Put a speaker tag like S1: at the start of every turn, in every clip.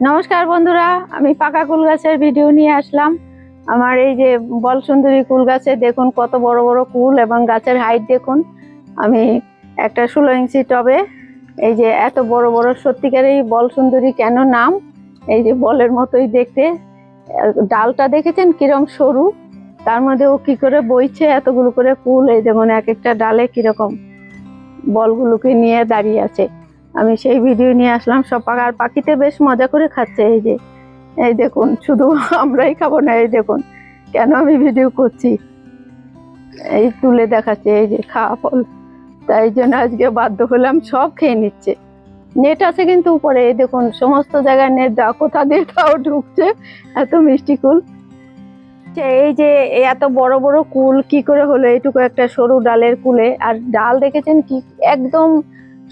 S1: নমস্কার বন্ধুরা, আমি পাকা কুল গাছের ভিডিও নিয়ে আসলাম। আমার এই যে বল সুন্দরী কুল গাছে দেখুন কত বড় বড় কুল এবং গাছের হাইট দেখুন। আমি একটা ষোলো ইঞ্চি টবে, এই যে এত বড় বড় সত্যিকার এই বল সুন্দরী কেন নাম? এই যে বলের মতোই দেখতে। ডালটা দেখেছেন? কিরম সরু। তার মধ্যে ও কি করে বইছে এতগুলো করে কুল? এই দেখুন এক একটা ডালে কীরকম বলগুলোকে নিয়ে দাঁড়িয়ে আছে। আমি সেই ভিডিও নিয়ে আসলাম সব আর পাখিতে বেশ মজা করে খাচ্ছে এই যে। এই দেখুন, শুধু আমরাই খাব না, এই দেখুন, কেন আমি ভিডিও করছি? এই তুলে দেখাচ্ছে, এই যে খাওয়া ফল। তাই জন্য আজকে বাধ্য হলাম, সব খেয়ে নিচ্ছে। নেট আছে কিন্তু উপরে, এই দেখুন, সমস্ত জায়গায় নেট দেওয়া, কোথা দিয়ে তাও ঢুকছে, এত মিষ্টি কুল। যে এই যে এত বড় বড় কুল, কি করে হলো? এইটুকু একটা সরু ডালের কুলে, আর ডাল দেখেছেন কি? একদম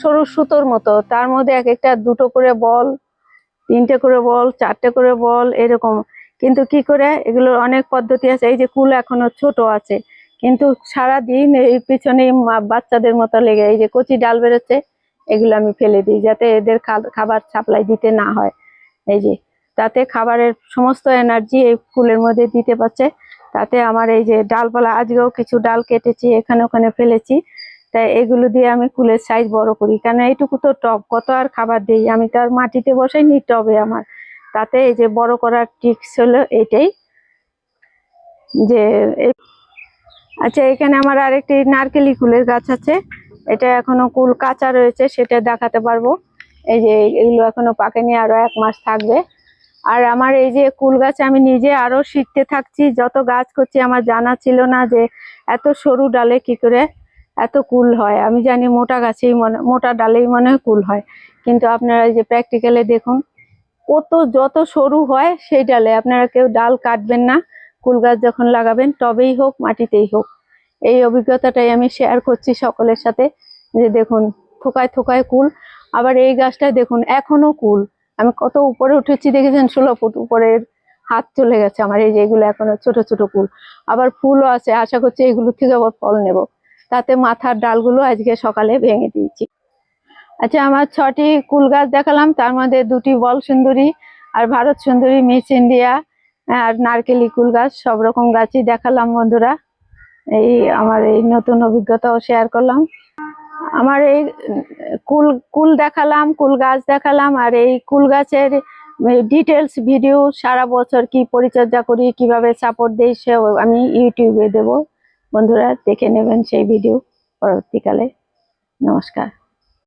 S1: সরু সুতোর মতো। তার মধ্যে এক একটা দুটো করে বল, তিনটে করে বল, চারটে করে বল, এরকম। কিন্তু কি করে এগুলোর অনেক পদ্ধতি আছে। এই যে কুল এখনও ছোট আছে। কিন্তু সারা দিন এই পিছনে বাচ্চাদের মতো লেগে, এই যে কচি ডাল বেরোচ্ছে, এগুলো আমি ফেলে দিই যাতে এদের খাবার সাপ্লাই দিতে না হয়। এই যে, তাতে খাবারের সমস্ত এনার্জি এই ফুলের মধ্যে দিতে পারছে। তাতে আমার এই যে ডালপালা, আজকেও কিছু ডাল কেটেছি, এখানে ওখানে ফেলেছি। তাই এগুলো দিয়ে আমি ফুলের সাইজ বড় করি। কেন এইটুকু তো টব, কত আর খাবার দিই? আমি তো আর মাটিতে বসাই নি টবে আমার। তাতে এই যে বড় করার টিক্স হলো এটাই যে আচ্ছা এখানে আমার আরেকটি নারকেলি ফুলের গাছ আছে। এটা এখনও কুল কাঁচা রয়েছে, সেটা দেখাতে পারব। এই যে এগুলো এখনও পাকেনি, আরও এক মাস থাকবে। আর আমার এই যে কুল গাছ, আমি নিজে আরও শিখতে থাকছি। যত গাছ করছি, আমার জানা ছিল না যে এত সরু ডালে কি করে এত কুল হয়। আমি জানি মোটা গাছেই মনে মোটা ডালেই মনে হয় কুল হয়। কিন্তু আপনারা যে প্র্যাকটিক্যালে দেখুন, কত যত সরু হয় সেই ডালে। আপনারা কেউ ডাল কাটবেন না, কুল গাছ যখন লাগাবেন তবেই হোক, মাটিতেই হোক। এই অভিজ্ঞতাটাই আমি শেয়ার করছি সকলের সাথে। যে দেখুন, থোকায় থোকায় কুল। আবার এই গাছটায় দেখুন, এখনও কুল। আমি কত উপরে উঠেছি, দেখেছেন? ষোলো ফুট উপরের হাত চলে গেছে আমার। এই যে এগুলো এখনও ছোট ছোট কুল। আবার ফুলও আছে। আশা করছি এগুলো থেকে আবার ফল নেব। তাতে মাথার ডালগুলো আজকে সকালে ভেঙে দিয়েছি। আচ্ছা আমার ছটি কুল গাছ দেখালাম, তার মধ্যে দুটি বল সুন্দরী আর ভারত সুন্দরী মিস ইন্ডিয়া আর নারকেলি কুল গাছ, সব রকম গাছই দেখালাম বন্ধুরা। এই আমার এই নতুন অভিজ্ঞতাও শেয়ার করলাম। আমার এই কুল কুল দেখালাম, কুল গাছ দেখালাম, আর এই কুল গাছের ডিটেলস ভিডিও সারা বছর কি পরিচর্যা করি, কীভাবে সাপোর্ট দিই সে আমি ইউটিউবে দেব। বন্ধুরা দেখে নেবেন সেই ভিডিও পরবর্তীকালে। নমস্কার।